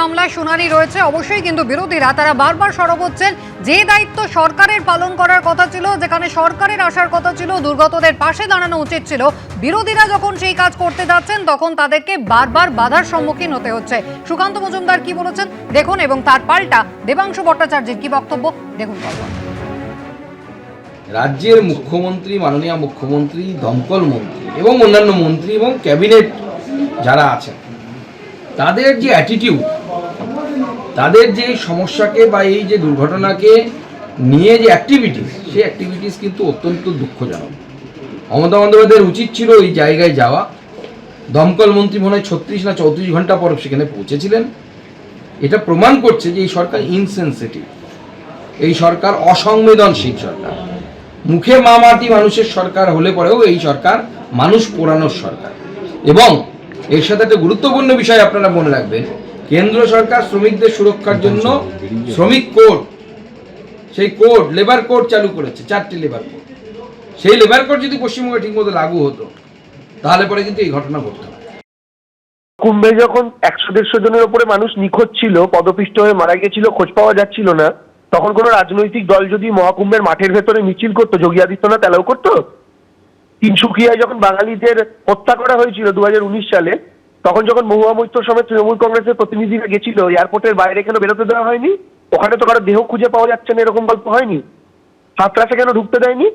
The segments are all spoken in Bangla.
মামলায় শুনানি রয়েছে। অবশ্যই কিন্তু বিরোধীরা, তারা বারবার সরব হচ্ছেন। যে দায়িত্ব সরকারের পালন করার কথা ছিল, যেখানে সরকারের আসার কথা ছিল, দুর্গতদের পাশে দাঁড়ানো উচিত ছিল। বিরোধীরা যখন সেই কাজ করতে যাচ্ছেন, তখন তাদেরকে বারবার বাধার সম্মুখীন হতে হচ্ছে। সুকান্ত মজুমদার কি বলেছেন? দেখুন, এবং তার পাল্টা দেবাংশু ভট্টাচার্যের কি বক্তব্য? দেখুন রাজ্যের মুখ্যমন্ত্রী, মাননীয় মুখ্যমন্ত্রী, দমকল মন্ত্রী এবং অন্যান্য মন্ত্রী এবং ক্যাবিনেট যারা আছেন, তাদের যে অ্যাটিটিউড তাদের যে সমস্যাকে বা এই যে দুর্ঘটনাকে নিয়ে যে অ্যাক্টিভিটিস সেই অ্যাক্টিভিটিস কিন্তু অত্যন্ত দুঃখজনক। মমতা বন্দ্যোপাধ্যায়ের উচিত ছিল ওই জায়গায় যাওয়া। দমকল মন্ত্রী মনে হয় ছত্রিশ না চৌত্রিশ ঘণ্টা পর সেখানে পৌঁছেছিলেন। এটা প্রমাণ করছে যে এই সরকার ইনসেন্সিটিভ এই সরকার অসংবেদনশীল সরকার। মুখে মামাটি মানুষের সরকার হলে পরেও এই সরকার মানুষ পোড়ানোর সরকার। এবং এর সাথে একটা গুরুত্বপূর্ণ বিষয় আপনারা মনে রাখবেন কেন্দ্র সরকার শ্রমিকদের সুরক্ষার জন্য শ্রমিক কোড সেই কোড লেবার কোড চালু করেছে, চারটি লেবার কোড সেই লেবার কোড যদি পশ্চিমবঙ্গে ঠিকমতো লাগু হতো, তাহলে পরে কিন্তু এই ঘটনা ঘটতো কুম্ভে যখন একশো দেড়শো জনের উপরে মানুষ নিখোঁজ ছিল, পদপিষ্ট হয়ে মারা গেছিল খোঁজ পাওয়া যাচ্ছিল না, তখন কোনো রাজনৈতিক দল যদি মহাকুম্ভের মাঠের ভেতরে মিছিল করতো, যোগী আদিত্যনাথ অ্যালাউ করতো? তিনসুকিয়ায় যখন বাঙালিদের হত্যা করা হয়েছিল দু হাজার উনিশ সালে তখন যখন মহুয়া মৈত্র সমেত তৃণমূল কংগ্রেসের প্রতিনিধিরা গেছিল, এয়ারপোর্টের বাইরে কেন বেরোতে দেওয়া হয়নি? ওখানে তো কারও দেহ খুঁজে পাওয়া যাচ্ছে না, এরকম গল্প হয়নি। সাতরাসে কেন ঢুকতে দেয়নি?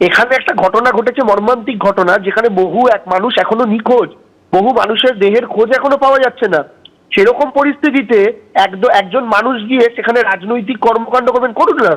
এখানে একটা ঘটনা ঘটেছে, মর্মান্তিক ঘটনা, যেখানে বহু এক মানুষ এখনও নিখোঁজ। বহু মানুষের দেহের খোঁজ এখনও পাওয়া যাচ্ছে না। সেরকম পরিস্থিতিতে একজন মানুষ গিয়ে সেখানে রাজনৈতিক কর্মকাণ্ড করবেন, করুন না।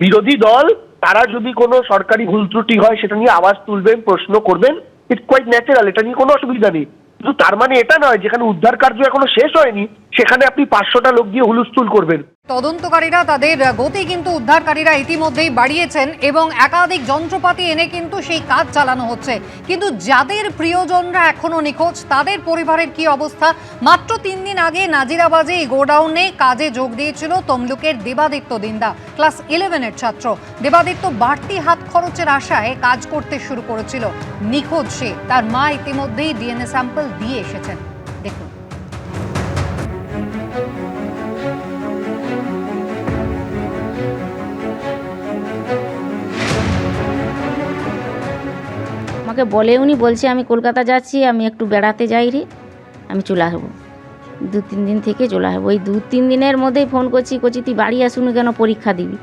বিরোধী দল, তারা যদি কোনো সরকারি ভুল ত্রুটি হয়, সেটা নিয়ে আওয়াজ তুলবেন, প্রশ্ন করবেন ইটস কোয়াইট ন্যাচারাল এটা নিয়ে কোনো অসুবিধা নেই। কিন্তু তার মানে এটা নয়, যেখানে উদ্ধার কার্য এখনও শেষ হয়নি, সেখানে আপনি পাঁচশোটা লোক দিয়ে হুলস্থুল করবেন। তদন্তকারীরা তাদের গতি কিন্তু উদ্ধারকারীরা ইতিমধ্যেই বাড়িয়েছেন এবং একাধিক যন্ত্রপাতি এনে কিন্তু সেই কাজ চালানো হচ্ছে। কিন্তু যাদের প্রিয়জনরা এখনও নিখোঁজ, তাদের পরিবারের কি অবস্থা? মাত্র তিন দিন আগে নাজিরাবাজে গোডাউনে কাজে যোগ দিয়েছিল তমলুকের দেবাদিত্য দিন্দা, ক্লাস ইলেভেনের ছাত্র। দেবাদিত্য বাড়তি হাত খরচের আশায় কাজ করতে শুরু করেছিল। নিখোঁজ সে, তার মা ইতিমধ্যেই ডিএনএ স্যাম্পল দিয়ে এসেছেন। আমাকে বলে উনি বলছে আমি কলকাতা যাচ্ছি আমি একটু বেড়াতে যাই রে আমি চলে আসব। দু তিন দিন থেকে চলে আসব। ওই দু তিন দিনের মধ্যেই ফোন করছি করছি তুই বাড়ি আসুন কেন পরীক্ষা দিবি?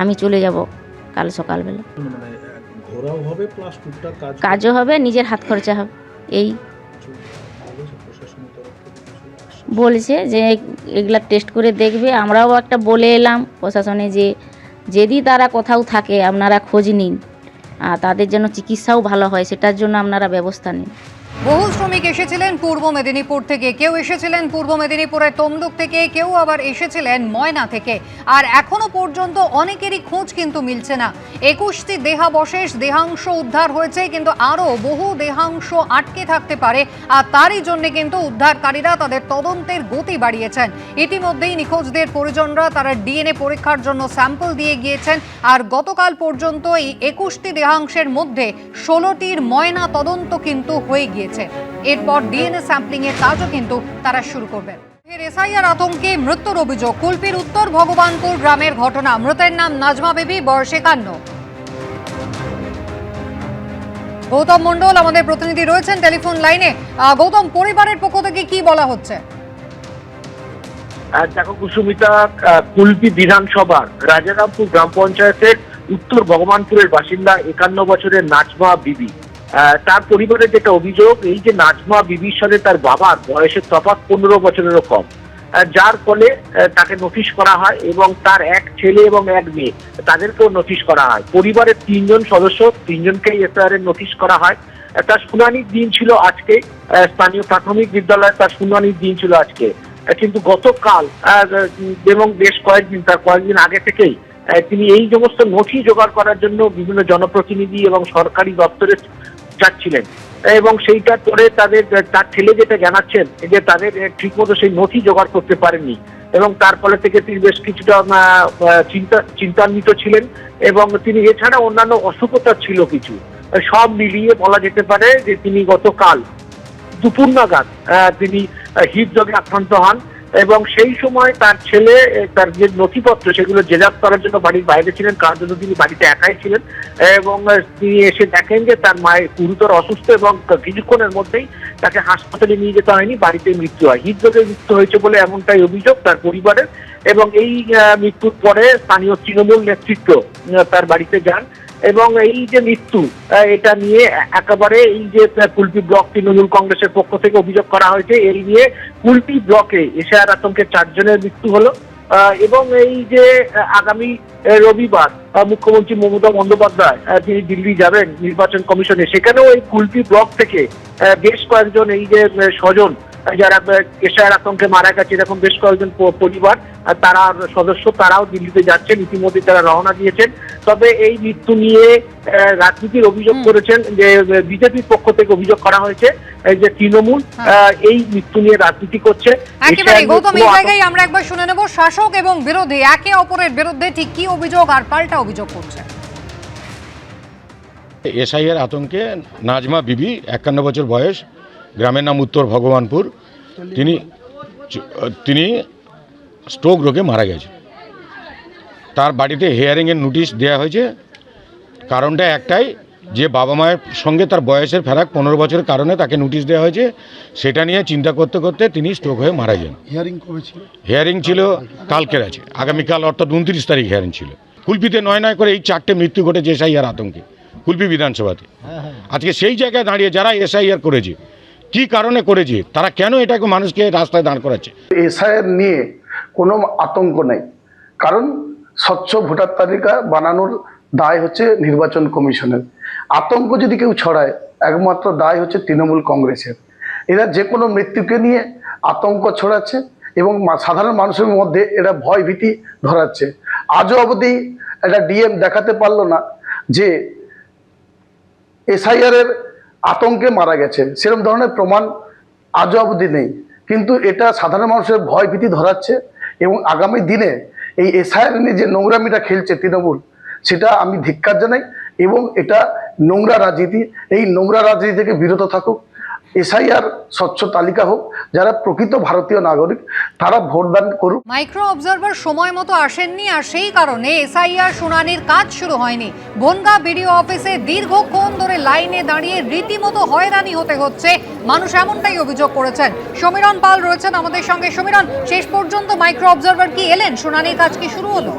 আমি চলে যাব কাল সকালবেলা। মানে কাজও হবে নিজের হাত খরচা হবে এই। বলেছে যে এগুলা টেস্ট করে দেখবে আমরাও একটা বলে এলাম প্রশাসনে যে যদি তারা কোথাও থাকে আপনারা খোঁজ নিন। তাদের যেন চিকিৎসাও ভালো হয় সেটার জন্য আপনারা ব্যবস্থা নিন। বহু শ্রমিক এসেছিলেন পূর্ব মেদিনীপুর থেকে। কেউ এসেছিলেন পূর্ব মেদিনীপুরের তমলুক থেকে, কেউ আবার এসেছিলেন ময়না থেকে। আর এখনও পর্যন্ত অনেকেরই খোঁজ কিন্তু মিলছে না। একুশটি দেহাবশেষ, দেহাংশ উদ্ধার হয়েছে, কিন্তু আরও বহু দেহাংশ আটকে থাকতে পারে। আর তারই জন্য কিন্তু উদ্ধারকারীরা তাদের তদন্তের গতি বাড়িয়েছেন। ইতিমধ্যেই নিখোঁজদের পরিজনরা তারা ডিএনএ পরীক্ষার জন্য স্যাম্পল দিয়ে গিয়েছেন। আর গতকাল পর্যন্ত এই একুশটি দেহাংশের মধ্যে ষোলোটির ময়না তদন্ত কিন্তু হয়ে গিয়েছে। এরপর ডিএনএ স্যাম্পলিং এর কাজও কিন্তু তারা শুরু করবেন এসআইআর আতঙ্কে মৃত্যুর অভিযোগ। কুলপির উত্তর ভগবানপুর গ্রামের ঘটনা। মৃতের নাম নাজমা বেবি, বয়স একান্ন। গৌতম মণ্ডল, আমাদের প্রতিনিধি রয়েছেন টেলিফোন লাইনে। গৌতম, পরিবারের পক্ষ থেকে কি বলা হচ্ছে? দেখো, কুসুমিতা কুলপি বিধানসভার রাজারামপুর গ্রাম পঞ্চায়েতের উত্তর ভগবানপুরের বাসিন্দা একান্ন বছরের নাজমা বিবি। তার পরিবারের যেটা অভিযোগ, এই যে নাজমা বিবির সাথে তার বাবার বয়সের তফাৎ পনেরো বছরেরও কম। যার ফলে তাকে নোটিশ করা হয় এবং তার এক ছেলে এবং এক মেয়ে, তাদেরকেও নোটিশ করা হয়। পরিবারের তিনজন সদস্য, তিনজনকেই এফআইআর নোটিশ করা হয়। তার শুনানির দিন ছিল আজকে। স্থানীয় প্রাথমিক বিদ্যালয়ে তার শুনানির দিন ছিল আজকে। কিন্তু গতকাল এবং বেশ কয়েকদিন তার কয়েকদিন আগে থেকেই তিনি এই সমস্ত নথি জোগাড় করার জন্য বিভিন্ন জনপ্রতিনিধি এবং সরকারি দপ্তরে যাচ্ছিলেন। এবং সেইটা করে তাদের, তার ছেলে যেটা জানাচ্ছেন, যে তাদের ঠিকমতো সেই নথি জোগাড় করতে পারেননি। এবং তার ফলে থেকে তিনি বেশ কিছুটা চিন্তা, চিন্তান্বিত ছিলেন। এবং তিনি এছাড়া অন্যান্য অসুখতা ছিল কিছু। সব মিলিয়ে বলা যেতে পারে যে তিনি গতকাল দুপুর নাগাদ তিনি হৃদরোগে আক্রান্ত হন। এবং সেই সময় তার ছেলে তার যে নথিপত্র, সেগুলো জেরাপ করার জন্য বাড়ির বাইরে ছিলেন কার জন্য তিনি বাড়িতে একাই ছিলেন এবং তিনি এসে দেখেন যে তার মায়ের গুরুতর অসুস্থ এবং কিছুক্ষণের মধ্যেই তাকে হাসপাতালে নিয়ে যেতে হয়নি, বাড়িতে মৃত্যু হয়। হৃদরোগে মৃত্যু হয়েছে বলে এমনটাই অভিযোগ তার পরিবারের এবং এই মৃত্যুর পরে স্থানীয় তৃণমূল নেতৃত্ব তার বাড়িতে যান। এবং এই যে মৃত্যু এটা নিয়ে একেবারে এই যে কুলপি ব্লক তৃণমূল কংগ্রেসের পক্ষ থেকে অভিযোগ করা হয়েছে, এই নিয়ে কুলপি ব্লকে এশিয়ার আতঙ্কের চারজনের মৃত্যু হলো। এবং এই যে আগামী রবিবার মুখ্যমন্ত্রী মমতা বন্দ্যোপাধ্যায় তিনি দিল্লি যাবেন নির্বাচন কমিশনে, সেখানেও এই কুলপি ব্লক থেকে বেশ কয়েকজন এই যে স্বজন যারা এশায়ার আতঙ্কে মারা গেছে এরকম বেশ কয়েকজন পরিবার তারা সদস্য তারাও দিল্লিতে যাচ্ছেন ইতিমধ্যে তারা রওনা দিয়েছেন। তবে এই মৃত্যু নিয়ে রাজনীতির অভিযোগ করেছেন যে বিজেপির পক্ষ থেকে অভিযোগ করা হয়েছে এই যে তৃণমূল আহ, এই মৃত্যু নিয়ে রাজনীতি করছে। একেবারে গৌতম এই জায়গায় আমরা একবার শুনে নেব শাসক এবং বিরোধী একে অপরের বিরুদ্ধে ঠিক কি অভিযোগ আর পাল্টা অভিযোগ করছে? এসআইয়ের আতঙ্কে নাজমা বিবি একান্ন বছর বয়স গ্রামের নাম উত্তর ভগবানপুর। তিনি তিনি স্ট্রোক রোগে মারা গেছে তার বাড়িতে হেয়ারিংয়ের নোটিশ দেওয়া হয়েছে। কারণটা একটাই যে বাবা মায়ের সঙ্গে তার বয়সের ফেরাক পনেরো বছরের কারণে তাকে নোটিশ দেওয়া হয়েছে। সেটা নিয়ে চিন্তা করতে করতে তিনি স্ট্রোক হয়ে মারা যান। হিয়ারিং কবে ছিল? হিয়ারিং ছিল কালকের আছে। আগামীকাল অর্থাৎ উনত্রিশ তারিখ হিয়ারিং ছিল। কুলপিতে নয় নয় করে এই চারটে মৃত্যু ঘটেছে এসআইআর আতঙ্কে। কুলপি বিধানসভাতে। আজকে সেই জায়গায় দাঁড়িয়ে যারা এসআইআর করেছে কি কারণে করেছে তারা কেন এটাকে মানুষকে রাস্তায় দাঁড় করাচ্ছে? এসআইয়ের নিয়ে কোনো আতঙ্ক নেই। কারণ স্বচ্ছ ভোটার তালিকা বানানোর দায় হচ্ছে নির্বাচন কমিশনের। আতঙ্ক যদি কেউ ছড়ায় একমাত্র দায় হচ্ছে তৃণমূল কংগ্রেসের। এরা যে কোনো মৃত্যুকে নিয়ে আতঙ্ক ছড়াচ্ছে এবং মা- সাধারণ মানুষের মধ্যে এরা ভয় ভীতি ধরাচ্ছে। আজও অবধি একটা ডিএম দেখাতে পারল না যে এসআইআর এর আতঙ্কে মারা গেছে সেরকম ধরনের প্রমাণ আজও অবধি নেই। কিন্তু এটা সাধারণ মানুষের ভয় ভীতি ধরাচ্ছে এবং আগামী দিনে এই এসআইআর নিয়ে যে নোংরামিটা খেলছে তৃণমূল, সেটা আমি ধিক্কার জানাই এবং এটা নোংরা রাজনীতি, এই নোংরা রাজনীতি থেকে বিরত থাকুক। এসআইআর স্বচ্ছ তালিকা হোক যারা প্রকৃত ভারতীয় নাগরিক তারা ভোটদান করুক। মাইক্রো অবজারভার সময় মতো আসেননি আর সেই কারণে এসআইআর শুনানির কাজ শুরু হয়নি। বনগা বিডিও অফিসে দীর্ঘক্ষণ ধরে লাইনে দাঁড়িয়ে রীতিমতো হয়রানি হতে হচ্ছে। মানুষ এমনটাই অভিযোগ করেছেন। সমীরণ পাল রয়েছেন আমাদের সঙ্গে। সমীরণ শেষ পর্যন্ত মাইক্রো অবজারভার কি এলেন? শুনানির কাজ কি শুরু হলো?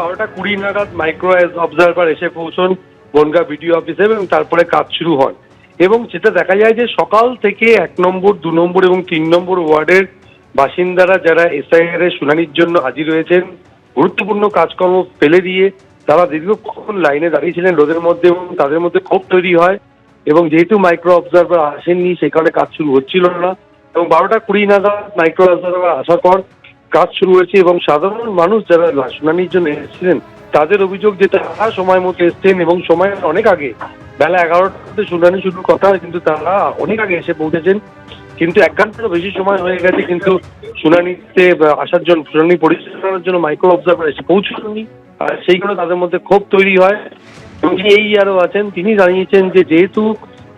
বারোটা কুড়ি নাগাদ মাইক্রো অবজারভার এসে পৌঁছন। বনগা বিডিও অফিসে এবং তারপরে কাজ শুরু হয়। এবং যেটা দেখা যায় যে সকাল থেকে এক নম্বর, দু নম্বর এবং তিন নম্বর ওয়ার্ডের বাসিন্দারা যারা এসআইআর এর শুনানির জন্য হাজির হয়েছেন, গুরুত্বপূর্ণ কাজকর্ম ফেলে দিয়ে তারা দীর্ঘক্ষণ লাইনে দাঁড়িয়েছিলেন রোদের মধ্যে এবং তাদের মধ্যে ক্ষোভ তৈরি হয় এবং যেহেতু মাইক্রো অবজারভার আসেননি, সেই কারণে কাজ শুরু হচ্ছিল না। এবং বারোটা কুড়ি নাগাদ মাইক্রো অবজারভার আসার পর কাজ শুরু হয়েছে এবং সাধারণ মানুষ যারা শুনানির জন্য এসেছিলেন তাদের অভিযোগ যে তারা সময় মতো এসছেন এবং সময় অনেক আগে, বেলা এগারোটাতে শুনানি শুরুর কথা, কিন্তু তারা অনেক আগে এসে পৌঁছেছেন। কিন্তু এক ঘন্টারও বেশি সময় হয়ে গেছে, কিন্তু শুনানিতে আসার জন্য, শুনানি পরিচালনার জন্য মাইক্রো অবজারভার এসে পৌঁছাননি। আর সেই কারণে তাদের মধ্যে ক্ষোভ তৈরি হয়। এবং যিনি এই আরও আছেন, তিনি জানিয়েছেন যে যেহেতু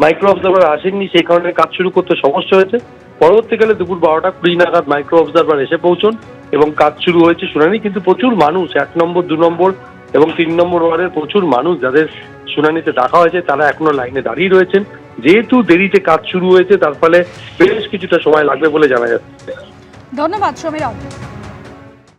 মাইক্রো অবজারভার আসেননি, সেই কারণে কাজ শুরু করতে সমস্যা হয়েছে। পরবর্তীকালে দুপুর বারোটা কুড়ি নাগাদ মাইক্রো অবজারভার এসে পৌঁছন। এবং কাজ শুরু হয়েছে শুনানি, কিন্তু প্রচুর মানুষ, এক নম্বর, দু নম্বর এবং তিন নম্বর ওয়ার্ডের প্রচুর মানুষ যাদের শুনানিতে ডাকা হয়েছে, তারা এখনও লাইনে দাঁড়িয়ে রয়েছেন। যেহেতু দেরিতে কাজ শুরু হয়েছে, তার ফলে বেশ কিছুটা সময় লাগবে বলে জানা যাচ্ছে। ধন্যবাদ সমীরণ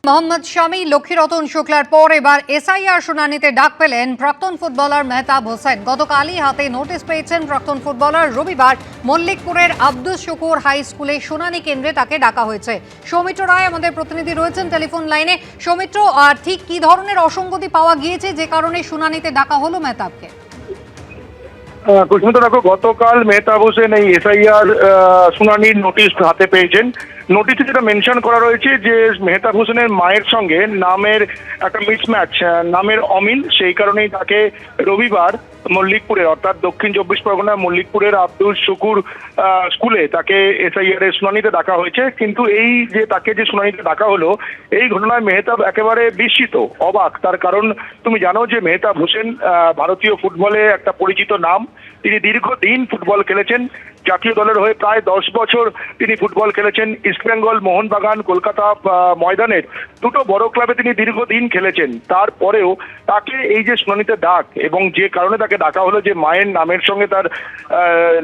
মোহাম্মদ শামী লক্ষ্মীরতন শুক্লার পর এবার এসআইআর শুনানিতে ডাক পেলেন প্রাক্তন ফুটবলার মেহতাব হোসেন। গতকালই হাতে নোটিশ পেয়েছেন প্রাক্তন ফুটবলার রবিবার মল্লিকপুরের আব্দুল শুকুর হাই স্কুলে শুনানি কেন্দ্রে তাকে ডাকা হয়েছে। সৌমিত্র রায় আমাদের প্রতিনিধি রয়েছেন টেলিফোন লাইনে। সৌমিত্র আহ, ঠিক কি ধরনের অসঙ্গতি পাওয়া গিয়েছে যে কারণে শুনানিতে ডাকা হলো মেহতাবকে? প্রশ্নটা দেখো গতকাল মেহতাব হোসেন এই এসআইআর শুনানির নোটিশ হাতে পেয়েছেন। নোটিশে যেটা মেনশন করা রয়েছে যে মেহতাব হোসেনের মায়ের সঙ্গে নামের একটা মিসম্যাচ নামের অমিল, সেই কারণেই তাকে রবিবার মল্লিকপুরের অর্থাৎ দক্ষিণ চব্বিশ পরগনার মল্লিকপুরের আব্দুল শুকুর স্কুলে তাকে এসআইআর এর শুনানিতে ডাকা হয়েছে। কিন্তু এই যে তাকে যে শুনানিতে ডাকা হলো, এই ঘটনায় মেহতাব একেবারে বিস্মিত, অবাক। তার কারণ, তুমি জানো যে মেহতাব হোসেন ভারতীয় ফুটবলে একটা পরিচিত নাম। তিনি দীর্ঘদিন ফুটবল খেলেছেন। জাতীয় দলের হয়ে প্রায় দশ বছর তিনি ফুটবল খেলেছেন। ইস্টবেঙ্গল মোহনবাগান, কলকাতা ময়দানের দুটো বড় ক্লাবে তিনি দীর্ঘদিন খেলেছেন। তারপরেও তাকে এই যে শুনানিতে ডাক এবং যে কারণে তাকে ডাকা হলো, যে মায়ের নামের সঙ্গে তার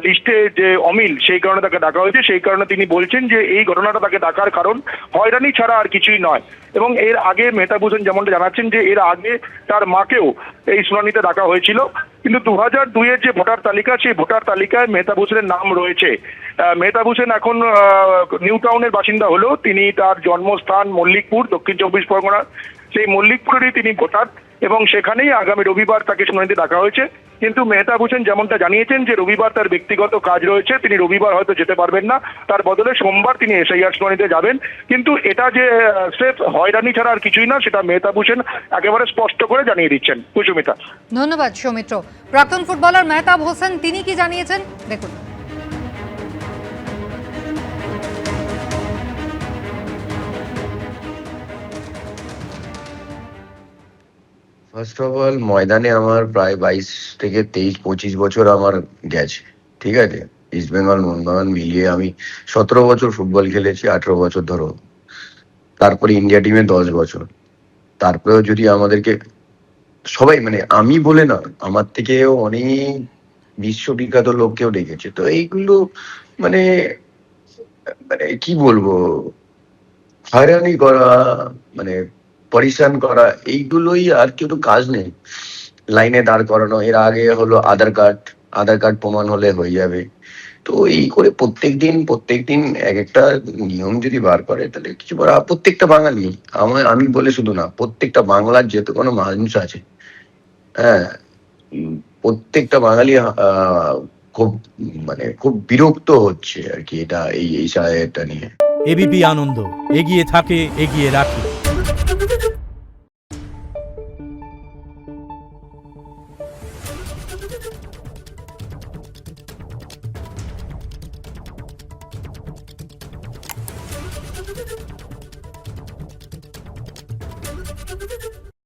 লিস্টে যে অমিল, সেই কারণে তাকে ডাকা হয়েছে। সেই কারণে তিনি বলছেন যে এই ঘটনাটা তাকে ডাকার কারণ হয়রানি ছাড়া আর কিছুই নয়। এবং এর আগে মেহতাভূষণ যেমনটা জানাচ্ছেন যে এর আগে তার মাকেও এই শুনানিতে ডাকা হয়েছিল। কিন্তু দু হাজার দুইয়ের যে ভোটার তালিকা, সেই ভোটার তালিকায় মেহতাভূষণের নাম রয়েছে। মেহতাভূষণ এখন নিউ টাউনের বাসিন্দা হলেও তিনি তার জন্মস্থান মল্লিকপুর, দক্ষিণ চব্বিশ পরগনার। সেই মল্লিকপুরেরই তিনি ভোটার। এবং সেখানেই আগামী রবিবার তাকে শুনানিতে ডাকা হয়েছে। কিন্তু মেহতাব হোসেন যেমনটা জানিয়েছেন যে রবিবার তার ব্যক্তিগত কাজ রয়েছে, তিনি রবিবার হয়তো যেতে পারবেন না। তার বদলে সোমবার তিনি এসআইআর শুনানিতে যাবেন। কিন্তু এটা যে স্রেফ হয়রানি ছাড়া আর কিছুই না, সেটা মেহতাব হোসেন একেবারে স্পষ্ট করে জানিয়ে দিচ্ছেন। কুসুমিতা। ধন্যবাদ, সৌমিত্র। প্রাক্তন ফুটবলার মেহতাব হোসেন তিনি কি জানিয়েছেন? দেখুন। ফার্স্ট অফ অল ময়দানে আমার প্রায় বাইশ থেকে তেইশ, পঁচিশ বছর আমার গেছে, ঠিক আছে? ইস্ট বেঙ্গল মোহনবাগান মিলিয়ে আমি সতেরো বছর ফুটবল খেলেছি, আঠেরো বছর ধরো। তারপরে ইন্ডিয়া টিমে দশ বছর। তারপরেও যদি আমাদেরকে সবাই মানে আমি বলে না, আমার থেকেও অনেক বিশ্ববিখ্যাত লোককেও ডেকেছে। তো এইগুলো মানে মানে কি বলব? হয়রানি করা মানে পরিশ্রম করা, এইগুলোই আর কিছু কাজ নেই। লাইনে দাঁড় করানো, এর আগে হলো আধার কার্ড আধার কার্ড প্রমাণ হলে হয়ে যাবে। তো এই করে প্রত্যেক দিন প্রত্যেক দিন এক একটা নিয়ম যদি বার করে, তাহলে কিছু বলা, প্রত্যেকটা বাঙালি আমার আমি বলে শুধু না, প্রত্যেকটা বাংলার যেহেতু কোনো মানুষ আছে হ্যাঁ প্রত্যেকটা বাঙালি খুব মানে খুব বিরক্ত হচ্ছে আর কি এটা, এই এই সাহায্যটা নিয়ে। এবিপি আনন্দ, এগিয়ে থাকে, এগিয়ে রাখে।